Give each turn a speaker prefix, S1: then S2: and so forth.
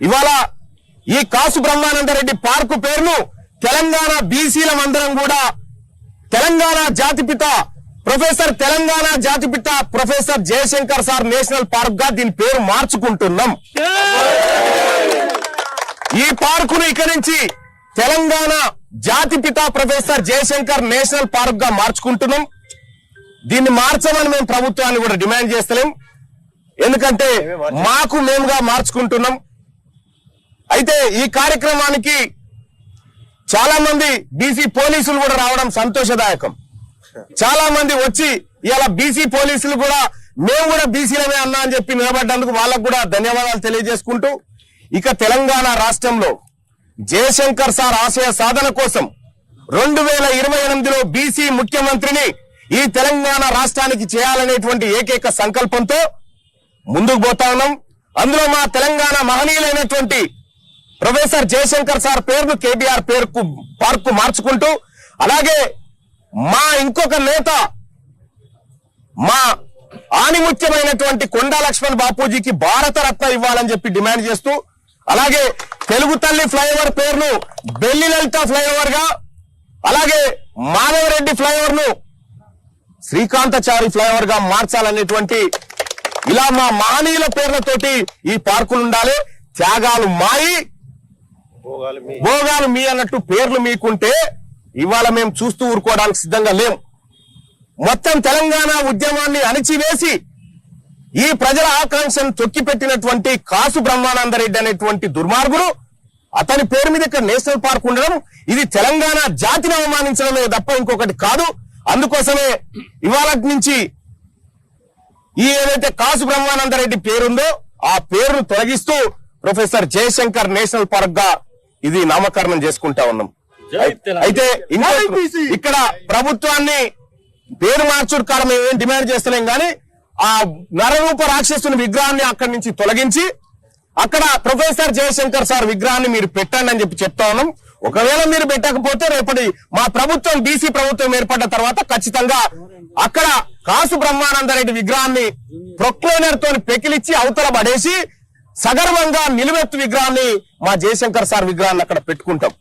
S1: ఇవాళ ఈ కాసు బ్రహ్మానందరెడ్డి పార్కు పేరును తెలంగాణ బీసీల అందరం కూడా తెలంగాణ జాతిపిత ప్రొఫెసర్ తెలంగాణ జాతిపిత ప్రొఫెసర్ జయశంకర్ సార్ నేషనల్ పార్క్గా దీని పేరు మార్చుకుంటున్నాం. ఈ పార్కును ఇక్కడి నుంచి తెలంగాణ జాతిపిత ప్రొఫెసర్ జయశంకర్ నేషనల్ పార్క్గా మార్చుకుంటున్నాం. దీన్ని మార్చమని మేము ప్రభుత్వాన్ని కూడా డిమాండ్ చేస్తలేం. ఎందుకంటే మాకు మేముగా మార్చుకుంటున్నాం. అయితే ఈ కార్యక్రమానికి చాలా మంది బీసీ పోలీసులు కూడా రావడం సంతోషదాయకం. చాలా మంది వచ్చి ఇలా బీసీ పోలీసులు కూడా మేము కూడా బీసీలమే అన్నా అని చెప్పి నిలబడ్డందుకు వాళ్ళకు కూడా ధన్యవాదాలు తెలియజేసుకుంటూ ఇక తెలంగాణ రాష్ట్రంలో జయశంకర్ సార్ ఆశయ సాధన కోసం రెండు వేల ఇరవై ఎనిమిదిలో బీసీ ముఖ్యమంత్రిని ఈ తెలంగాణ రాష్ట్రానికి చేయాలనేటువంటి ఏకైక సంకల్పంతో ముందుకు పోతా ఉన్నాం. అందులో మా తెలంగాణ మహనీయులైనటువంటి ప్రొఫెసర్ జయశంకర్ సార్ పేరును కేటీఆర్ పేరుకు పార్కు మార్చుకుంటూ అలాగే మా ఇంకొక నేత మా ఆణిముత్యమైనటువంటి కొండా లక్ష్మణ్ బాపూజీకి భారతరత్న ఇవ్వాలని చెప్పి డిమాండ్ చేస్తూ అలాగే తెలుగు తల్లి ఫ్లైఓవర్ పేరును బెల్లి లలిత ఫ్లైఓవర్గా అలాగే మాధవరెడ్డి ఫ్లైఓవర్ను శ్రీకాంతచారి ఫ్లైఓవర్గా మార్చాలనేటువంటి ఇలా మా మహనీయుల పేర్లతోటి ఈ పార్కులు ఉండాలి. త్యాగాలు మాయి. భోగాలు మీ అన్నట్టు పేర్లు మీకుంటే ఇవాళ మేము చూస్తూ ఊరుకోవడానికి సిద్ధంగా లేం. మొత్తం తెలంగాణ ఉద్యమాన్ని అణిచివేసి ఈ ప్రజల ఆకాంక్షను తొక్కిపెట్టినటువంటి కాసు బ్రహ్మానందరెడ్డి అనేటువంటి దుర్మార్గుడు అతని పేరు మీద ఇక్కడ నేషనల్ పార్క్ ఉండడం ఇది తెలంగాణ జాతిని అవమానించడమే తప్ప ఇంకొకటి కాదు. అందుకోసమే ఇవాళ నుంచి ఈ ఏదైతే కాసు బ్రహ్మానందరెడ్డి పేరుందో ఆ పేరును తొలగిస్తూ ప్రొఫెసర్ జయశంకర్ నేషనల్ పార్క్గా ఇది నామకరణం చేసుకుంటా ఉన్నాం. అయితే ఇంకో. ఇక్కడ ప్రభుత్వాన్ని పేరు మార్చుడు కాలం ఏం డిమాండ్ చేస్తలేం కానీ ఆ నరరూప రాక్షసుని విగ్రహాన్ని అక్కడి నుంచి తొలగించి అక్కడ ప్రొఫెసర్ జయశంకర్ సార్ విగ్రహాన్ని మీరు పెట్టండి అని చెప్పి చెప్తా ఉన్నాం ఒకవేళ మీరు పెట్టకపోతే రేపటి మా ప్రభుత్వం బీసీ ప్రభుత్వం ఏర్పడ్డ తర్వాత ఖచ్చితంగా అక్కడ కాసు బ్రహ్మానందరెడ్డి విగ్రహాన్ని ప్రొక్లైనర్ తోని పెకిలిచ్చి అవతల పడేసి సగర్వంగా నిలువెత్తు విగ్రహాన్ని మా జయశంకర్ సార్ విగ్రహాన్ని అక్కడ పెట్టుకుంటాం.